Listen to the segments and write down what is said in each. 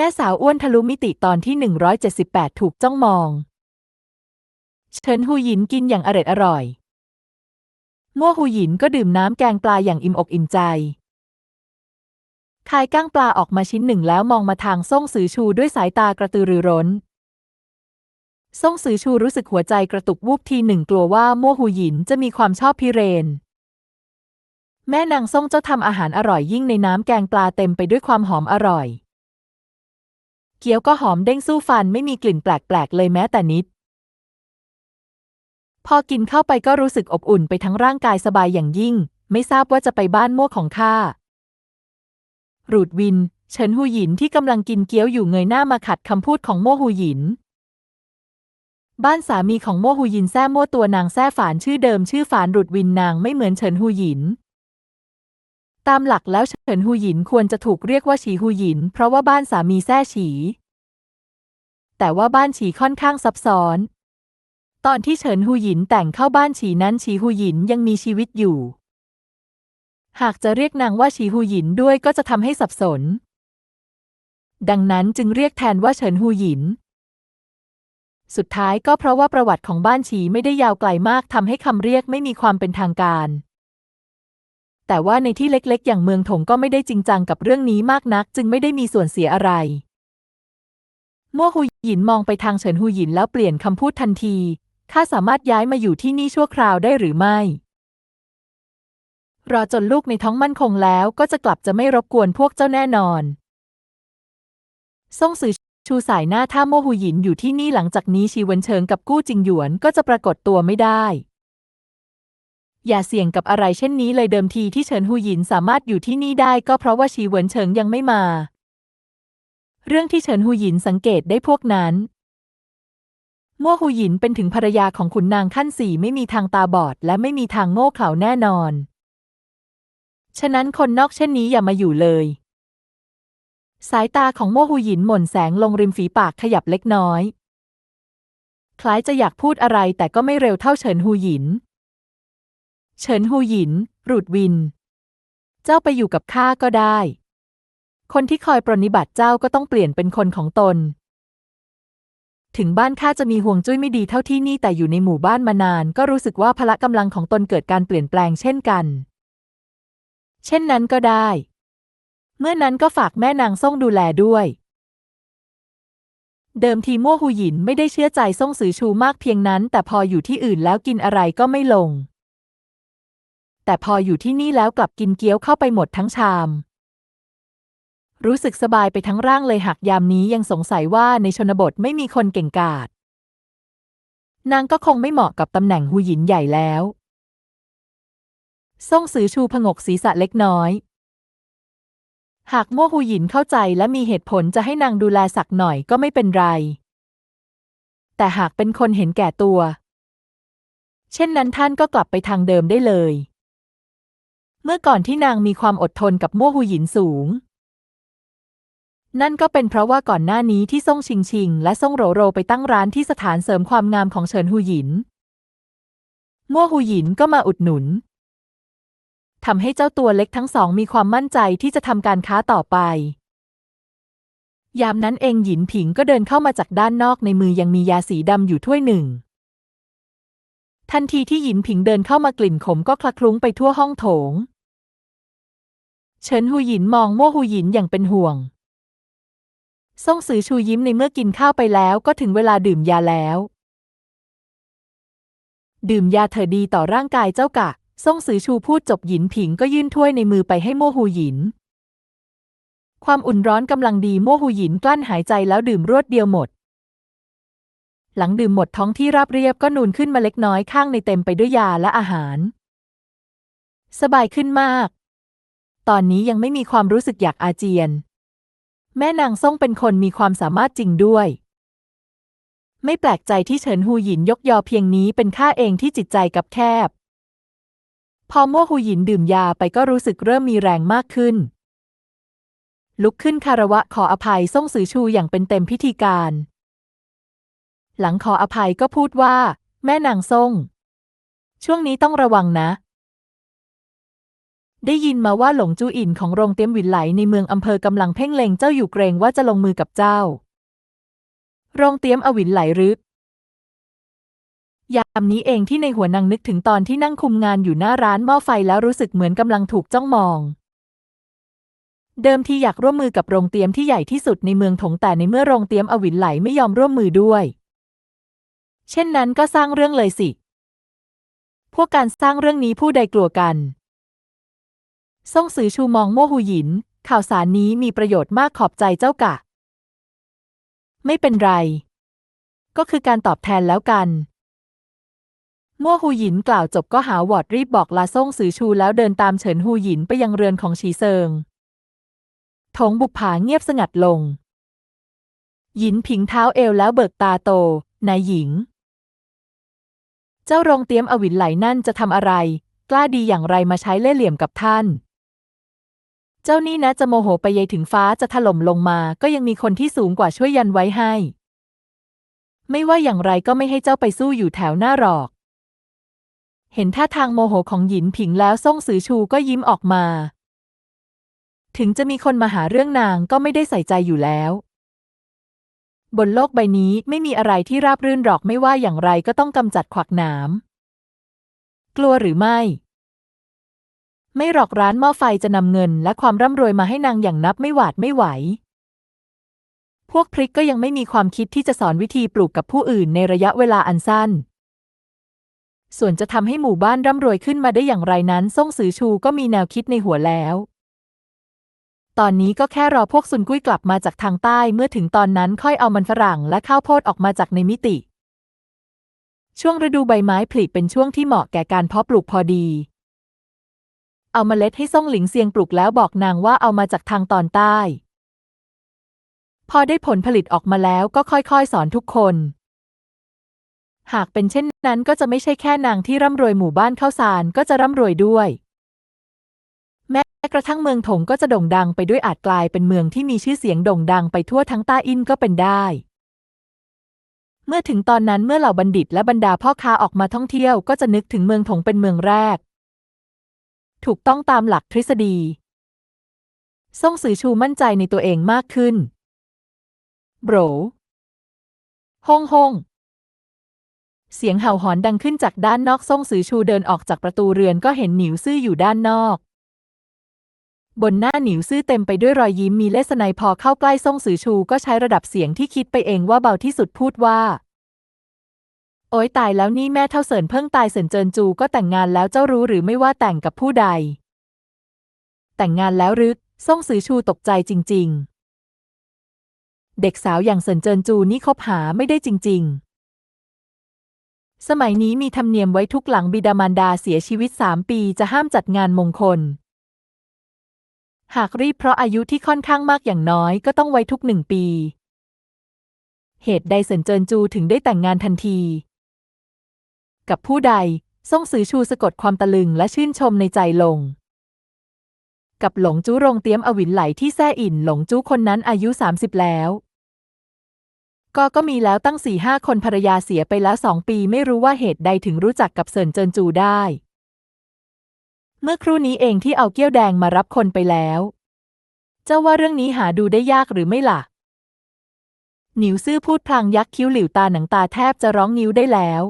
แม่สาวอ้วนทะลุมิติตอนที่ 178 ถูกจ้องมอง เฉินหูหยินกินอย่างอร็ดอร่อย มั่วหูหยินก็ดื่มน้ำแกงปลาอย่างอิ่มอกอิ่มใจคายก้างปลาออกมาชิ้นหนึ่งแล้วมองมาทางซ่งสือชูด้วยสายตากระตือรือร้นซ่งสือชูรู้สึกหัวใจกระตุกวูบทีหนึ่งกลัวว่ามั่วหูหยินจะมีความชอบพิเรน แม่นางซ่งเจ้าทำอาหารอร่อยยิ่งในน้ำแกงปลาเต็มไปด้วยความหอมอร่อย เกี๊ยวก็หอมเด้งสู้ฟันไม่มีกลิ่นแปลกๆ เลยแม้แต่นิด พอกินเข้าไปก็รู้สึกอบอุ่นไปทั้งร่างกายสบายอย่างยิ่ง ไม่ทราบว่าจะไปบ้านมั่วของข้า รูดวิน เฉินหูหยินที่กำลังกินเกี๊ยวอยู่เงยหน้ามาขัดคำพูดของมั่วหูหยิน บ้านสามีของมั่วหูหยินแซ่มั่วตัวนางแซ่ฝานชื่อเดิมชื่อฝานรูดวินนางไม่เหมือนเฉินหูหยิน ตามหลักแล้วเฉินหูหยินควรจะถูกเรียกว่าฉีหูหยิน เพราะว่าบ้านสามีแซ่ฉี แต่ว่าบ้านฉีค่อนข้างซับซ้อน ตอนที่เฉินหูหยินแต่งเข้าบ้านฉีนั้นฉีหูหยินยังมีชีวิตอยู่ หากจะเรียกนางว่าฉีหูหยินด้วยก็จะทำให้สับสน ดังนั้นจึงเรียกแทนว่าเฉินหูหยิน สุดท้ายก็เพราะว่าประวัติของบ้านฉีไม่ได้ยาวไกลมากทำให้คำเรียกไม่มีความเป็นทางการ แต่ว่าในที่เล็กๆ อย่างเมืองถงก็ไม่ได้จริงจังกับเรื่องนี้มากนัก จึงไม่ได้มีส่วนเสียอะไรมั่วหูหยินมองไปทางเฉินหูหยินแล้วเปลี่ยนคำพูดทันที ข้าสามารถย้ายมาอยู่ที่นี่ชั่วคราวได้หรือไม่ รอจนลูกในท้องมั่นคงแล้วก็จะกลับจะไม่รบกวนพวกเจ้าแน่นอน ซ่งซือชูสายหน้าถ้าโมหูหยินอยู่ที่นี่หลังจากนี้ชีเวนเชิงกับกู้จิงหยวนก็จะปรากฏตัวไม่ได้ อย่าเสี่ยงกับอะไรเช่นนี้เลยเดิมทีที่เฉินหูหยินสามารถอยู่ที่นี่ได้ก็เพราะว่าชีเวินเฉิงยังไม่มา เรื่องที่เฉินหูหยินสังเกตได้พวกนั้น มั่วหูหยินเป็นถึงภรรยาของขุนนางขั้นสี่ไม่มีทางตาบอด และไม่มีทางโง่เขลาแน่นอน ฉะนั้นคนนอกเช่นนี้อย่ามาอยู่เลย สายตาของมั่วหูหยินหม่นแสงลงริมฝีปากขยับเล็กน้อย คล้ายจะอยากพูดอะไรแต่ก็ไม่เร็วเท่าเฉินหูหยิน เฉินหูหยิน รูดวิน เจ้าไปอยู่กับข้าก็ได้ คนที่คอยปรนนิบัติเจ้าก็ต้องเปลี่ยนเป็นคนของตน ถึงบ้านข้าจะมีห่วงจุ้ยไม่ดีเท่าที่นี่แต่อยู่ในหมู่บ้านมานาน ก็รู้สึกว่าพละกำลังของตนเกิดการเปลี่ยนแปลงเช่นกัน เช่นนั้นก็ได้ เมื่อนั้นก็ฝากแม่นางซ่งดูแลด้วยเดิมทีมั่วหูหยินไม่ได้เชื่อใจซ่งสือชูมากเพียงนั้น แต่พออยู่ที่อื่นแล้วกินอะไรก็ไม่ลง แต่พออยู่ที่นี่แล้วกลับกินเกี๊ยวเข้าไปหมดทั้งชาม รู้สึกสบายไปทั้งร่างเลยหากยามนี้ยังสงสัยว่าในชนบทไม่มีคนเก่งกาจนางก็คงไม่เหมาะกับตำแหน่งหูหยินใหญ่แล้วซ่งสือชูผงกศีรษะเล็กน้อย หากมั่วหูหยินเข้าใจและมีเหตุผลจะให้นางดูแลสักหน่อยก็ไม่เป็นไร แต่หากเป็นคนเห็นแก่ตัว เช่นนั้นท่านก็กลับไปทางเดิมได้เลย เมื่อก่อนที่นางมีความอดทนกับมั่วหูหยินสูง นั่นก็เป็นเพราะว่าก่อนหน้านี้ที่ซ่งชิงชิง และซ่งโรโรไปตั้งร้านที่สถานเสริมความงามของเฉินหูหยิน มั่วหูหยินก็มาอุดหนุนทำให้เจ้าตัวเล็กทั้งสองมีความมั่นใจที่จะทำการค้าต่อไป ยามนั้นเองหยินผิงก็เดินเข้ามาจากด้านนอกในมือยังมียาสีดำอยู่ถ้วยหนึ่ง ทันทีที่หยินผิงเดินเข้ามากลิ่นขมก็คละคลุ้งไปทั่วห้องโถง เฉินหูหยินมองมั่วหูหยินอย่างเป็นห่วง ซ่งซือชูยิ้มในเมื่อกินข้าวไปแล้วก็ถึงเวลาดื่มยาแล้ว ดื่มยาเถอดีต่อร่างกายเจ้ากะ ซ่งซือชูพูดจบหยินผิงก็ยื่นถ้วยในมือไปให้โมหูหยิน ความอุ่นร้อนกำลังดีโมหูหยินกลั้นหายใจแล้วดื่มรวดเดียวหมด หลังดื่มหมดท้องที่ราบเรียบก็นูนขึ้นมาเล็กน้อยข้างในเต็มไปด้วยยาและอาหาร สบายขึ้นมาก ตอนนี้ยังไม่มีความรู้สึกอยากอาเจียน แม่นางซ่งเป็นคนมีความสามารถจริงด้วย ไม่แปลกใจที่เฉินหูหยินยกยอเพียงนี้เป็นข้าเองที่จิตใจกับแคบ พอมั่วหูหยินดื่มยาไปก็รู้สึกเริ่มมีแรงมากขึ้น ลุกขึ้นคารวะขออภัยซ่งสือชูอย่างเป็นเต็มพิธีการ หลังขออภัยก็พูดว่า แม่นางซ่ง ช่วงนี้ต้องระวังนะ ได้ยินมาว่าหลงจูอินของโรงเตียมหวินไหลในเมืองอำเภอกำลังเพ่งเล็งเจ้าอยู่เกรงว่าจะลงมือกับเจ้า โรงเตียมอวินไหลรึกยามนี้เองที่ในหัวนางนึกถึงตอนที่นั่งคุมงานอยู่หน้าร้านหม้อไฟแล้วรู้สึกเหมือนกำลังถูกจ้องมอง เดิมทีอยากร่วมมือกับโรงเตียมที่ใหญ่ที่สุดในเมืองถงแต่ในเมื่อโรงเตียมอวินไหลไม่ยอมร่วมมือด้วย เช่นนั้นก็สร้างเรื่องเลยสิ พวกการสร้างเรื่องนี้ผู้ใดกลัวกัน ซ่งซือชูมองโมหูหยิน ข่าวสารนี้มีประโยชน์มากขอบใจเจ้ากะ ไม่เป็นไร ก็คือการตอบแทนแล้วกันมั่วหูหยินกล่าวจบก็หาวอดรีบบอกลาซ่งซือชูแล้วเดินตามเฉินหูหยินไปยังเรือนของชีเซิงถงบุปผาเงียบสงัดลง หยินผิงเท้าเอวแล้วเบิกตาโต นายหญิง เจ้าโรงเตียมอวินไหลนั่นจะทำอะไร กล้าดีอย่างไรมาใช้เล่ห์เหลี่ยมกับท่าน เจ้านี่นะจะโมโหไปยายถึงฟ้าจะถล่มลงมา ก็ยังมีคนที่สูงกว่าช่วยยันไว้ให้ ไม่ว่าอย่างไรก็ไม่ให้เจ้าไปสู้อยู่แถวหน้าหรอก เห็นท่าทางโมโหของหยินผิงแล้วซ่งซือชูก็ยิ้มออกมา ถึงจะมีคนมาหาเรื่องนางก็ไม่ได้ใส่ใจอยู่แล้ว บนโลกใบนี้ไม่มีอะไรที่ราบรื่นหรอกไม่ว่าอย่างไรก็ต้องกำจัดขวักหนาม กลัวหรือไม่ ไม่หรอกร้านหม้อไฟจะนำเงิน และความร่ำรวยมาให้นางอย่างนับไม่หวาดไม่ไหว พวกพริกก็ยังไม่มีความคิดที่จะสอนวิธีปลูกกับผู้อื่นในระยะเวลาอันสั้น ส่วนจะทำให้หมู่บ้านร่ำรวยขึ้นมาได้อย่างไรนั้นซ่งซือชูก็มีแนวคิดในหัวแล้ว ตอนนี้ก็แค่รอพวกซุนกุ้ยกลับมาจากทางใต้ เมื่อถึงตอนนั้นค่อยเอามันฝรั่งและข้าวโพดออกมาจากในมิติ ช่วงฤดูใบไม้ผลิเป็นช่วงที่เหมาะแก่การเพาะปลูกพอดี เอาเมล็ดให้ซ่งหลิงเซียงปลูกแล้วบอกนางว่าเอามาจากทางตอนใต้ พอได้ผลผลิตออกมาแล้วก็ค่อยๆ สอนทุกคน หากเป็นเช่นนั้นก็จะไม่ใช่แค่นางที่ร่ำรวยหมู่บ้านข้าวสารก็จะร่ำรวยด้วย กระทั่งเมืองถงก็จะโด่งดังไปด้วยอาจกลายเป็นเมืองที่มีชื่อเสียงโด่งดังไปทั่วทั้งต้าอินก็เป็นได้ เมื่อถึงตอนนั้นเมื่อเหล่าบัณฑิตและบรรดาพ่อค้าออกมาท่องเที่ยวก็จะนึกถึงเมืองถงเป็นเมืองแรก ถูกต้องตามหลักทฤษฎีซ่งซือชูมั่นใจในตัวเองมากขึ้นโบรฮองฮองเสียงเห่าหอนดังขึ้นจากด้านนอกซ่งซือชูเดินออกจากประตูเรือนก็เห็นหนิวซื่ออยู่ด้านนอก บนหน้าหนิวซื่อเต็มไปด้วยรอยยิ้มมีเลสไนพอเข้าใกล้ซ่งซือชูก็ใช้ระดับเสียงที่คิดไปเองว่าเบาที่สุดพูดว่า โอ๊ยตายแล้วนี่แม่เท่าเสินเพิ่งตายเสินเจินจูก็แต่งงานแล้วเจ้ารู้หรือไม่ว่าแต่งกับผู้ใด แต่งงานแล้วหรือซ่งซือชูตกใจจริง ๆ เด็กสาวอย่างเสินเจินจูนี่คบหาไม่ได้จริง ๆสมัยนี้มีธรรมเนียมไว้ทุกหลังบิดามารดาเสียชีวิตสามปีจะห้ามจัดงานมงคล หากรีบเพราะอายุที่ค่อนข้างมากอย่างน้อยก็ต้องไว้ทุกหนึ่งปี เหตุใดเสินเจินจูถึงได้แต่งงานทันที กับผู้ใดซ่งซือชูสะกดความตะลึงและชื่นชมในใจลง กับหลงจู้โรงเตี๊ยมอวินไหลที่แซ่อินหลงจู้คนนั้นอายุ 30 แล้ว ก็ก็มีแล้วตั้งสี่ห้าคนภรรยาเสียไปแล้วสองปีไม่รู้ว่าเหตุใดถึงรู้จักกับเซินเจินจูได้ เมื่อครู่นี้เองที่เอาเกี้ยวแดงมารับคนไปแล้ว เจ้าว่าเรื่องนี้หาดูได้ยากหรือไม่ล่ะ หนิวซื่อพูดพลางยักคิ้วหลิวตาหนังตาแทบจะร้องนิ้วได้แล้ว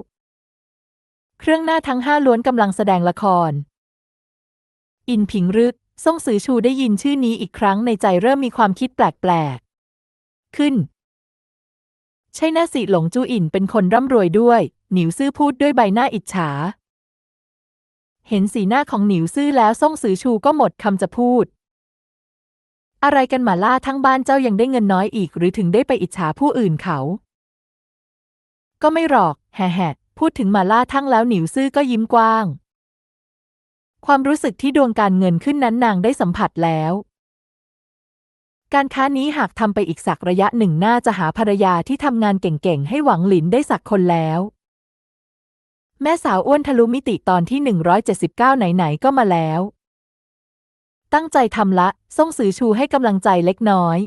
เครื่องหน้าทั้งห้าล้วนกำลังแสดงละคร อินผิงรึกซ่งซือชูได้ยินชื่อนี้อีกครั้งในใจเริ่มมีความคิดแปลกๆ ขึ้น ใช่น่าสิหลงจูอินเป็นคนร่ำรวยด้วย หนิวซื่อพูดด้วยใบหน้าอิจฉา เห็นสีหน้าของหนิวซื่อแล้วซ่งซือชูก็หมดคำจะพูด อะไรกันหมาล่าทั้งบ้านเจ้ายังได้เงินน้อยอีก หรือถึงได้ไปอิจฉาผู้อื่นเขา ก็ไม่หรอกแห่แห่พูดถึงหมาล่าทั้งแล้วหนิวซื่อก็ยิ้มกว้าง ความรู้สึกที่ดวงการเงินขึ้นนั้นนางได้สัมผัสแล้ว การค้านี้หากทำไปอีกสักระยะหนึ่งน่าจะหาภรรยาที่ทำงานเก่งๆให้หวังหลินได้สักคนแล้ว แม่สาวอ้วนทะลุมิติตอนที่ 179 ไหน ๆ ก็มาแล้ว ตั้งใจทำละซ่งซือชูให้กำลังใจเล็กน้อย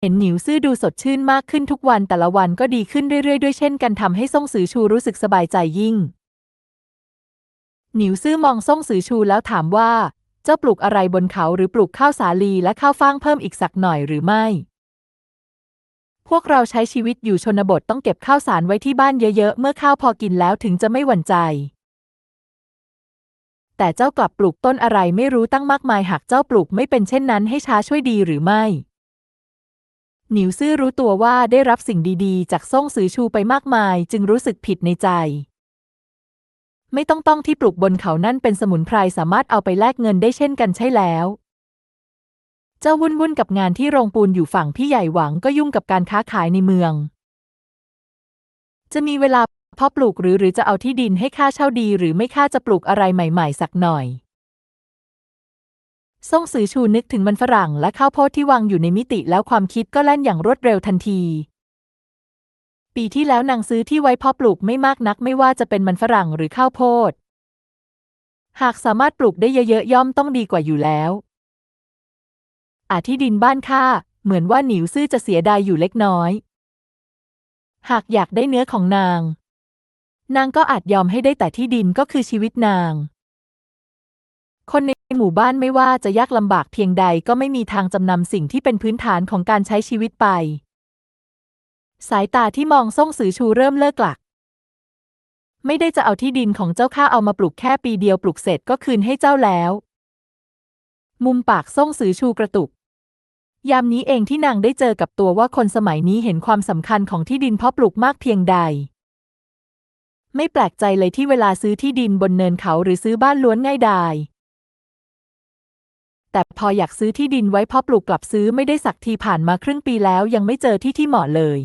เห็นหนิวซื่อดูสดชื่นมากขึ้นทุกวันแต่ละวันก็ดีขึ้นเรื่อย ๆ ด้วยเช่นกันทำให้ซ่งซือชูรู้สึกสบายใจยิ่ง หนิวซื่อมองซ่งสือชูแล้วถามว่า เจ้าปลูกอะไรบนเขาหรือปลูกข้าวสาลีและข้าวฟ่างเพิ่มอีกสักหน่อยหรือไม่ พวกเราใช้ชีวิตอยู่ชนบทต้องเก็บข้าวสารไว้ที่บ้านเยอะๆ เมื่อข้าวพอกินแล้วถึงจะไม่หวั่นใจ แต่เจ้ากลับปลูกต้นอะไรไม่รู้ตั้งมากมายหากเจ้าปลูกไม่เป็นเช่นนั้นให้ช้าช่วยดีหรือไม่หนิวซื่อรู้ตัวว่าได้รับสิ่งดีๆ จากซ่งซือชูไปมากมาย จึงรู้สึกผิดในใจ ไม่ต้องต้องที่ปลูกบนเขานั่นเป็นสมุนไพรสามารถเอาไปแลกเงินได้เช่นกันใช่แล้ว เจ้าวุ่นวุ่นกับงานที่โรงปูนอยู่ฝั่งพี่ใหญ่หวังก็ยุ่งกับการค้าขายในเมือง จะมีเวลาเพาะปลูกหรือหรือจะเอาที่ดินให้ค่าเช่าดี หรือไม่ค่าจะปลูกอะไรใหม่ ๆ สักหน่อยซ่งซือชูนึกถึงมันฝรั่งและข้าวโพดที่วางอยู่ในมิติแล้วความคิดก็แล่นอย่างรวดเร็วทันที ปีที่แล้วนางซื้อที่ไว้เพาะปลูกไม่มากนักไม่ว่าจะเป็นมันฝรั่งหรือข้าวโพด หากสามารถปลูกได้เยอะๆย่อมต้องดีกว่าอยู่แล้ว อาที่ดินบ้านข้าเหมือนว่าหนิวซื่อจะเสียดายอยู่เล็กน้อย หากอยากได้เนื้อของนาง นางก็อาจยอมให้ได้แต่ที่ดินก็คือชีวิตนาง คนในหมู่บ้านไม่ว่าจะยากลำบากเพียงใดก็ไม่มีทางจำนำสิ่งที่เป็นพื้นฐานของการใช้ชีวิตไป สายตาที่มองซ่งสือชูเริ่มเลิกหลัก ไม่ได้จะเอาที่ดินของเจ้าข้าเอามาปลูกแค่ปีเดียวปลูกเสร็จก็คืนให้เจ้าแล้ว มุมปากซ่งสือชูกระตุก ยามนี้เองที่นางได้เจอกับตัวว่าคนสมัยนี้เห็นความสำคัญของที่ดินเพาะปลูกมากเพียงใด ไม่แปลกใจเลยที่เวลาซื้อที่ดินบนเนินเขาหรือซื้อบ้านล้วนง่ายดายแต่พออยากซื้อที่ดินไว้เพาะปลูกกลับซื้อไม่ได้สักทีผ่านมาครึ่งปีแล้วยังไม่เจอที่ที่เหมาะเลย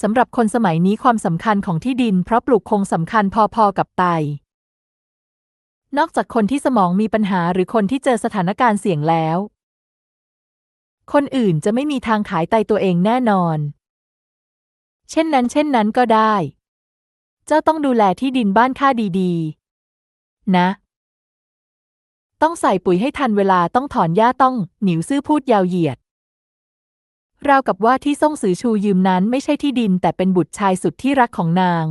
สำหรับคนสมัยนี้ความสำคัญของที่ดินเพราะปลูกคงสำคัญพอๆกับไต นอกจากคนที่สมองมีปัญหาหรือคนที่เจอสถานการณ์เสี่ยงแล้ว คนอื่นจะไม่มีทางขายไตตัวเองแน่นอน เช่นนั้น เช่นนั้นก็ได้ เจ้าต้องดูแลที่ดินบ้านข้าดีๆ นะ ต้องใส่ปุ๋ยให้ทันเวลาต้องถอนหญ้าต้องหนิวซื่อพูดยาวเหยียด ราวกับว่าที่ซ่งสือชูยืมนั้นไม่ใช่ที่ดินแต่เป็นบุตรชายสุดที่รักของนาง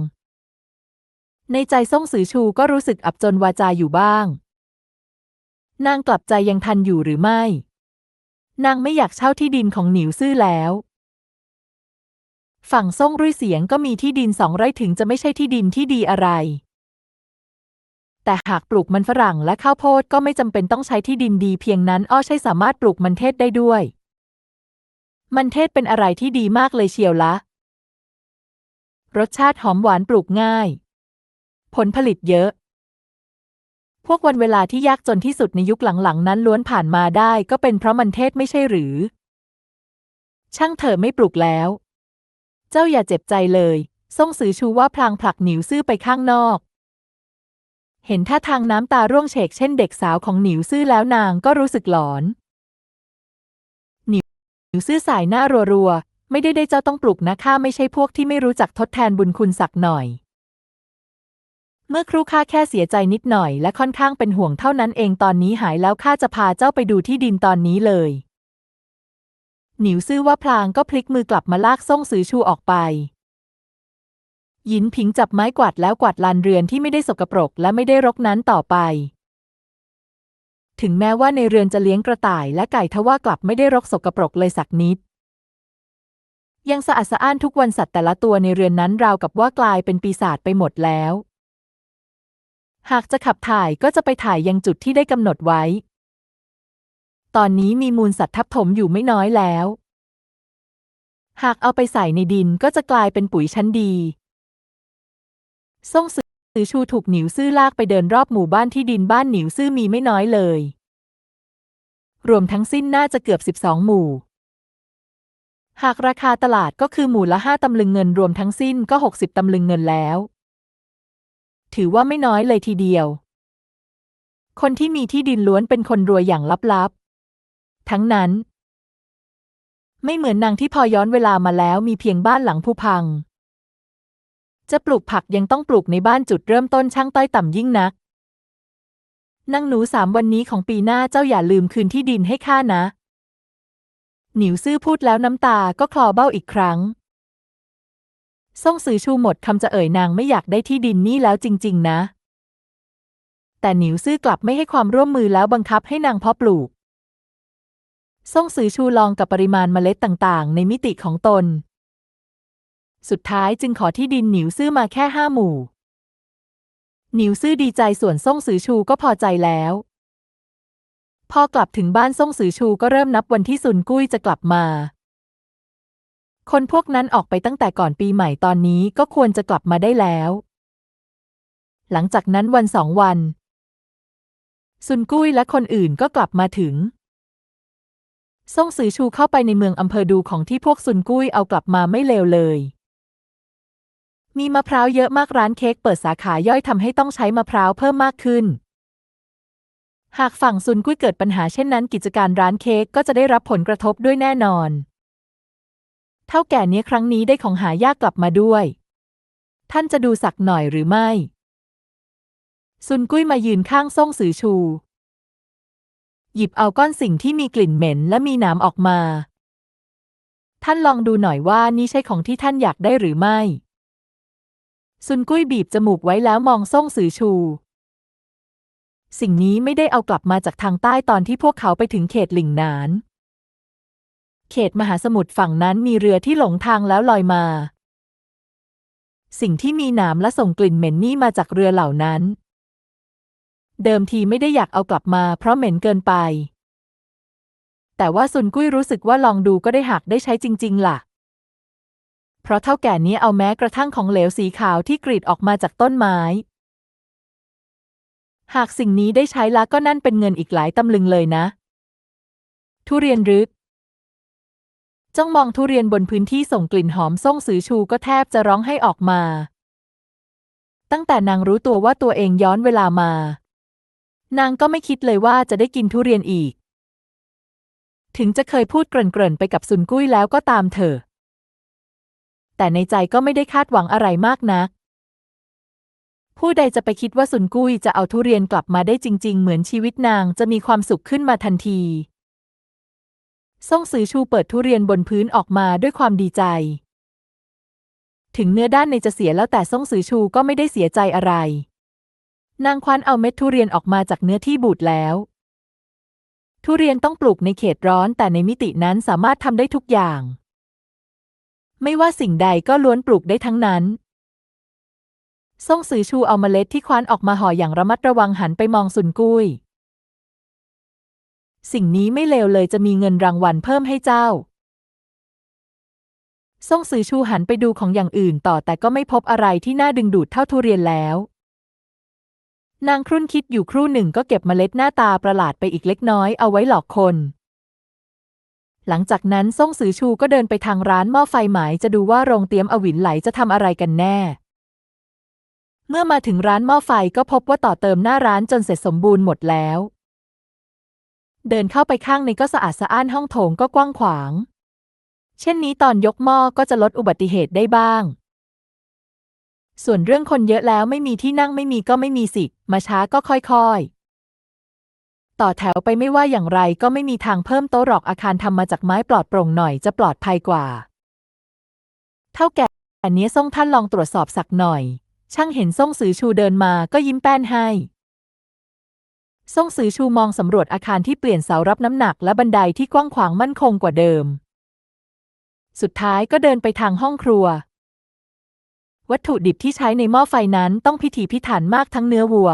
ในใจซ่งสือชูก็รู้สึกอับจนวาจาอยู่บ้าง นางกลับใจยังทันอยู่หรือไม่ นางไม่อยากเช่าที่ดินของหนิวซื่อแล้ว ฝั่งซ่งรุ่ยเสียงก็มีที่ดินสองไร่ถึงจะไม่ใช่ที่ดินที่ดีอะไร แต่หากปลูกมันฝรั่งและข้าวโพดก็ไม่จำเป็นต้องใช้ที่ดินดีเพียงนั้นอ้อใช่สามารถปลูกมันเทศได้ด้วย มันเทศเป็นอะไรที่ดีมากเลยเชียวละ รสชาติหอมหวานปลูกง่าย ผลผลิตเยอะ วกวันเวลาที่ยากจนที่สุดในยุคหลังๆ นั้นล้วนผ่านมาได้ก็เป็นเพราะมันเทศไม่ใช่หรือ ช่างเถอะไม่ปลูกแล้ว เจ้าอย่าเจ็บใจเลยซ่งสือชูว่าพลางผลักหนิวซื่อไปข้างนอก เห็นท่าทางน้ำตาร่วงเฉกเช่นเด็กสาวของหนิวซื่อแล้วนางก็รู้สึกหลอน หนิวหนิวซื่อสายหน้ารัวๆ ไม่ได้ได้เจ้าต้องปลุกนะข้าไม่ใช่พวกที่ไม่รู้จักทดแทนบุญคุณสักหน่อย เมื่อครูข้าแค่เสียใจนิดหน่อยและค่อนข้างเป็นห่วงเท่านั้นเองตอนนี้หายแล้วข้าจะพาเจ้าไปดูที่ดินตอนนี้เลย หนิวซื่อว่าพลางก็พลิกมือกลับมาลากซ่งซือชูออกไป หยินผิงจับไม้กวาดแล้วกวาดลานเรือนที่ไม่ได้สกปรกและไม่ได้รกนั้นต่อไป ถึงแม้ว่าในเรือนจะเลี้ยงกระต่ายและไก่ทว่ากลับไม่ได้รกสกปรกเลยสักนิดยังสะอาดสะอ้านทุกวันสัตว์แต่ละตัวในเรือนนั้นราวกับว่ากลายเป็นปีศาจไปหมดแล้ว หากจะขับถ่ายก็จะไปถ่ายยังจุดที่ได้กำหนดไว้ ตอนนี้มีมูลสัตว์ทับถมอยู่ไม่น้อยแล้ว หากเอาไปใส่ในดินก็จะกลายเป็นปุ๋ยชั้นดีซ่งซือชูถูกหนิวซื่อลากไปเดินรอบหมู่บ้านที่ดินบ้านหนิวซื่อมีไม่น้อยเลย รวมทั้งสิ้นน่าจะเกือบ 12 หมู่ หากราคาตลาดก็คือหมู่ละห้าตำลึงเงินรวมทั้งสิ้นก็ 60 ตำลึงเงินแล้ว ถือว่าไม่น้อยเลยทีเดียว คนที่มีที่ดินล้วนเป็นคนรวยอย่างลับๆ ทั้งนั้น ไม่เหมือนนางที่พอย้อนเวลามาแล้วมีเพียงบ้านหลังผู้พัง จะปลูกผักยังต้องปลูกในบ้านจุดเริ่มต้นช่างต้อยต่ำยิ่งนักนางหนูสามวันนี้ของปีหน้าเจ้าอย่าลืมคืนที่ดินให้ข้านะ หนิวซื่อพูดแล้วน้ำตาก็คลอเบ้าอีกครั้ง ซ่งซือชูหมดคำจะเอ่ยนางไม่อยากได้ที่ดินนี่แล้วจริง ๆ นะ แต่หนิวซื่อกลับไม่ให้ความร่วมมือแล้วบังคับให้นางเพาะปลูก ซ่งซือชูลองกับปริมาณเมล็ดต่างๆ ในมิติของตน สุดท้ายจึงขอที่ดินหนิวซื่อมาแค่ห้าหมู่ หนิวซื่อดีใจส่วนซ่งซือชูก็พอใจแล้ว พอกลับถึงบ้านซ่งซือชูก็เริ่มนับวันที่ซุนกุ้ยจะกลับมา คนพวกนั้นออกไปตั้งแต่ก่อนปีใหม่ตอนนี้ก็ควรจะกลับมาได้แล้ว หลังจากนั้นวันสองวัน ซุนกุ้ยและคนอื่นก็กลับมาถึงซ่งซือชูเข้าไปในเมืองอำเภอดูของที่พวกซุนกุ้ยเอากลับมาไม่เลวเลย มีมะพร้าวเยอะมากร้านเค้กเปิดสาขาย่อยทำให้ต้องใช้มะพร้าวเพิ่มมากขึ้น หากฝั่งซุนกุ้ยเกิดปัญหาเช่นนั้นกิจการร้านเค้กก็จะได้รับผลกระทบด้วยแน่นอน เท่าแก่เนี้ยครั้งนี้ได้ของหายากกลับมาด้วย ท่านจะดูสักหน่อยหรือไม่ ซุนกุ้ยมายืนข้างซ่งซือชู หยิบเอาก้อนสิ่งที่มีกลิ่นเหม็นและมีหนามออกมา ท่านลองดูหน่อยว่านี่ใช่ของที่ท่านอยากได้หรือไม่ ซุนกุ้ยบีบจมูกไว้แล้วมองซ่งซือชูสิ่งนี้ไม่ได้เอากลับมาจากทางใต้ตอนที่พวกเขาไปถึงเขตหลิงหนาน เขตมหาสมุทรฝั่งนั้นมีเรือที่หลงทางแล้วลอยมา สิ่งที่มีหนามและส่งกลิ่นเหม็นนี่มาจากเรือเหล่านั้น เดิมทีไม่ได้อยากเอากลับมาเพราะเหม็นเกินไป แต่ว่าซุนกุ้ยรู้สึกว่าลองดูก็ได้หักได้ใช้จริง ๆ ล่ะ เพราะเท่าแก่นี้เอาแม้กระทั่งของเหลวสีขาวที่กรีดออกมาจากต้นไม้ หากสิ่งนี้ได้ใช้แล้วก็นั่นเป็นเงินอีกหลายตำลึงเลยนะ ทุเรียนรึก จ้องมองทุเรียนบนพื้นที่ส่งกลิ่นหอมส่งสือชูก็แทบจะร้องให้ออกมา ตั้งแต่นางรู้ตัวว่าตัวเองย้อนเวลามา นางก็ไม่คิดเลยว่าจะได้กินทุเรียนอีก ถึงจะเคยพูดเกริ่นๆไปกับซุนกุ้ยแล้วก็ตามเถอะ แต่ในใจก็ไม่ได้คาดหวังอะไรมากนัก ผู้ใดจะไปคิดว่าซุนกุ้ยจะเอาทุเรียนกลับมาได้จริง ๆ เหมือนชีวิตนางจะมีความสุขขึ้นมาทันที ซ่งซือชูเปิดทุเรียนบนพื้นออกมาด้วยความดีใจ ถึงเนื้อด้านในจะเสียแล้วแต่ซ่งซือชูก็ไม่ได้เสียใจอะไร นางคว้านเอาเม็ดทุเรียนออกมาจากเนื้อที่บูดแล้ว ทุเรียนต้องปลูกในเขตร้อนแต่ในมิตินั้นสามารถทำได้ทุกอย่าง ไม่ว่าสิ่งใดก็ล้วนปลูกได้ทั้งนั้นซ่งซือชูเอาเมล็ดที่คว้านออกมาห่ออย่างระมัดระวังหันไปมองซุนกุ้ย สิ่งนี้ไม่เลวเลยจะมีเงินรางวัลเพิ่มให้เจ้า ซ่งซือชูหันไปดูของอย่างอื่นต่อแต่ก็ไม่พบอะไรที่น่าดึงดูดเท่าทุเรียนแล้ว นางครุ่นคิดอยู่ครู่หนึ่งก็เก็บเมล็ดหน้าตาประหลาดไปอีกเล็กน้อยเอาไว้หลอกคน หลังจากนั้นซ่งซือชูก็เดินไปทางร้านหม้อไฟหมายจะดูว่าโรงเตรียมอวินไหลจะทำอะไรกันแน่ เมื่อมาถึงร้านหม้อไฟก็พบว่าต่อเติมหน้าร้านจนเสร็จสมบูรณ์หมดแล้ว เดินเข้าไปข้างในก็สะอาดสะอ้านห้องโถงก็กว้างขวาง เช่นนี้ตอนยกหม้อก็จะลดอุบัติเหตุได้บ้าง ส่วนเรื่องคนเยอะแล้วไม่มีที่นั่งไม่มีก็ไม่มีสิ มาช้าก็ค่อยๆ ต่อแถวไปไม่ว่าอย่างไรก็ไม่มีทางเพิ่มโต๊ะหรอกอาคารทำมาจากไม้ปลอดโปร่งหน่อยจะปลอดภัยกว่า เท่าแก่อันนี้ส่งท่านลองตรวจสอบสักหน่อย ช่างเห็นส่งสือชูเดินมาก็ยิ้มแป้นให้ ส่งสือชูมองสำรวจอาคารที่เปลี่ยนเสารับน้ำหนักและบันไดที่กว้างขวางมั่นคงกว่าเดิม สุดท้ายก็เดินไปทางห้องครัว วัตถุดิบที่ใช้ในหม้อไฟนั้นต้องพิถีพิถันมากทั้งเนื้อวัว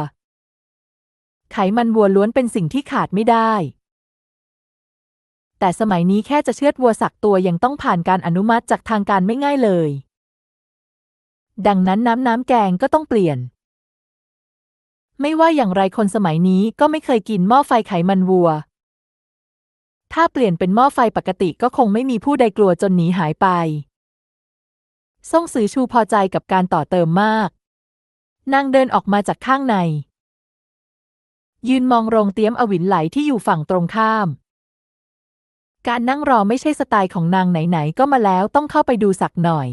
ไขมันวัวล้วนเป็นสิ่งที่ขาดไม่ได้ แต่สมัยนี้แค่จะเชือดวัวสักตัวยังต้องผ่านการอนุมัติจากทางการไม่ง่ายเลย ดังนั้นน้ำน้ำแกงก็ต้องเปลี่ยน ไม่ว่าอย่างไรคนสมัยนี้ก็ไม่เคยกินหม้อไฟไขมันวัว ถ้าเปลี่ยนเป็นหม้อไฟปกติก็คงไม่มีผู้ใดกลัวจนหนีหายไปซ่งซือชูพอใจกับการต่อเติมมาก นางเดินออกมาจากข้างใน ยืนมองโรงเตี้ยมอวินไหลที่อยู่ฝั่งตรงข้าม การนั่งรอไม่ใช่สไตล์ของนางไหนๆก็มาแล้วต้องเข้าไปดูสักหน่อย